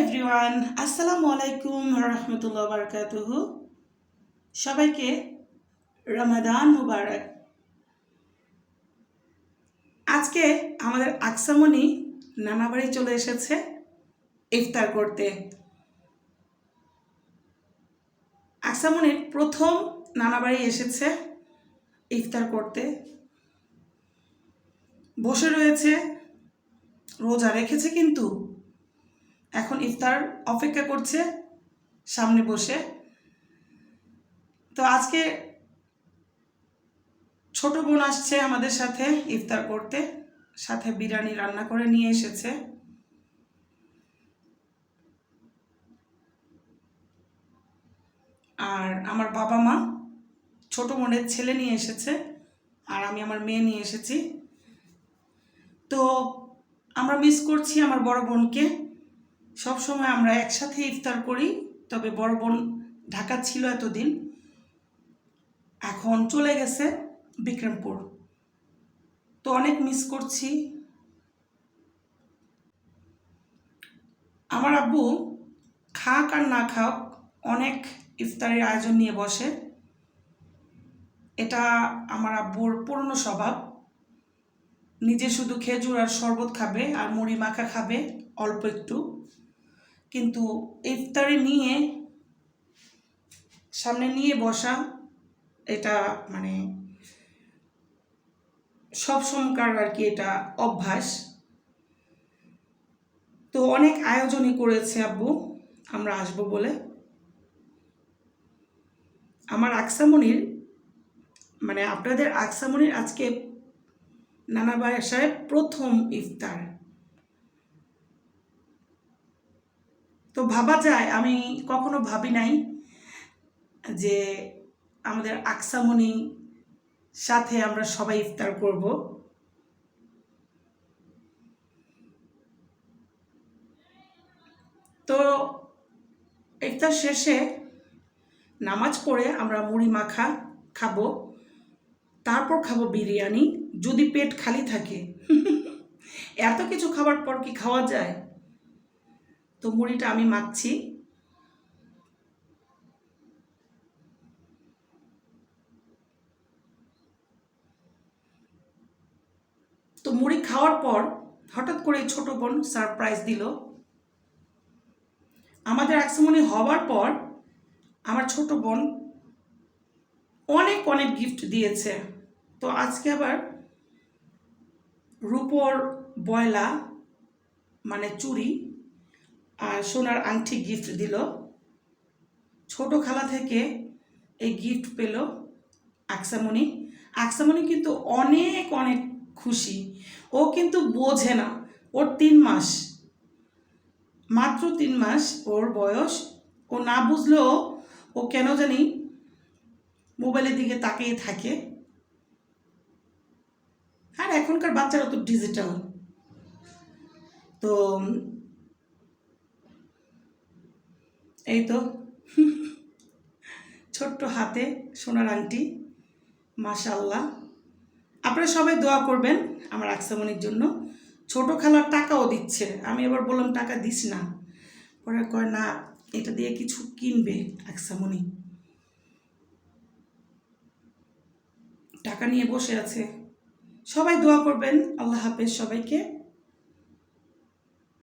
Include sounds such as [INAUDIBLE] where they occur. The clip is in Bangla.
এভরিওয়ান, আসসালামু আলাইকুম রহমতুল্লাহ বারকাতুহু। সবাইকে রমাদান মুবারক। আজকে আমাদের আকসামনি নানা বাড়ি চলে এসেছে ইফতার করতে। আকসামনির প্রথম নানাবাড়ি এসেছে ইফতার করতে। বসে রয়েছে, রোজা রেখেছে কিন্তু এখন ইফতার অপেক্ষা করছে সামনে বসে। তো আজকে ছোট বোন আসছে আমাদের সাথে ইফতার করতে। সাথে বিরিয়ানি রান্না করে নিয়ে এসেছে। আর আমার বাবা মা, ছোট বোনের ছেলে নিয়ে এসেছে। আর আমি আমার মেয়ে নিয়ে এসেছি। তো আমরা মিস করছি আমার বড় বোনকে। সব সময় আমরা একসাথে ইফতার করি, তবে বড় বোন ঢাকা ছিল এতদিন। এখন চলে গেছে বিক্রমপুর। তো অনেক মিস করছি। আমার আব্বু খাক আর না খাক অনেক ইফতারের আয়োজন নিয়ে বসে। এটা আমার আব্বুর পুরনো স্বভাব। নিজে শুধু খেজুর আর শরবত খাবে আর মুড়ি মাখা খাবে, অল্প একটু। কিন্তু ইফতারে নিয়ে, সামনে নিয়ে বসা, এটা মানে সব সময়কার আর কি এটা অভ্যাস। তো অনেক আয়োজনই করেছে আব্বু, আমরা আসব বলে। আমার আকসামনির মানে আপনাদের আকসামনির আজকে নানা বাসায় প্রথম ইফতার। তো ভাবা যায়, আমি কখনো ভাবি নাই যে আমাদের আকসামনি সাথে আমরা সবাই ইফতার করব। তো ইফতার শেষে নামাজ পড়ে আমরা মুড়ি মাখা খাব, তারপর খাব বিরিয়ানি। যদি পেট খালি থাকে, [LAUGHS] এত কিছু খাবার পর কি খাওয়া যায়? তো মুড়িটা আমি মাখছি। তো মুড়ি খাওয়ার পর হঠাৎ করে ছোট বোন সারপ্রাইজ দিল। আমাদের একসমনি হওয়ার পর আমার ছোট বোন অনেক অনেক গিফট দিয়েছে। তো আজকে আবার রূপোর বয়লা মানে চুড়ি আর সোনার আংটি গিফট দিল। ছোট খালা থেকে এই গিফট পেল আকসামণি। আকসামণি কিন্তু অনেক অনেক খুশি। ও কিন্তু বোঝে না, ওর তিন মাস। মাত্র তিন মাস ওর বয়স। ও না বুঝলেও ও কেন জানি মোবাইলের দিকে তাকিয়ে থাকে। আর এখনকার বাচ্চারা তো ডিজিটাল তো এই তো। ছোট্ট হাতে সোনার আংটি মাশাল্লাহ আপনারা সবাই দোয়া করবেন আমার আকসামনির জন্য। ছোট খালার টাকাও দিচ্ছে। আমি এবার বললাম, টাকা দিস না। পরে কয়, না, এটা দিয়ে কিছু কিনবে আকসামনি। টাকা নিয়ে বসে আছে। সবাই দোয়া করবেন। আল্লাহ হাফেজ সবাইকে।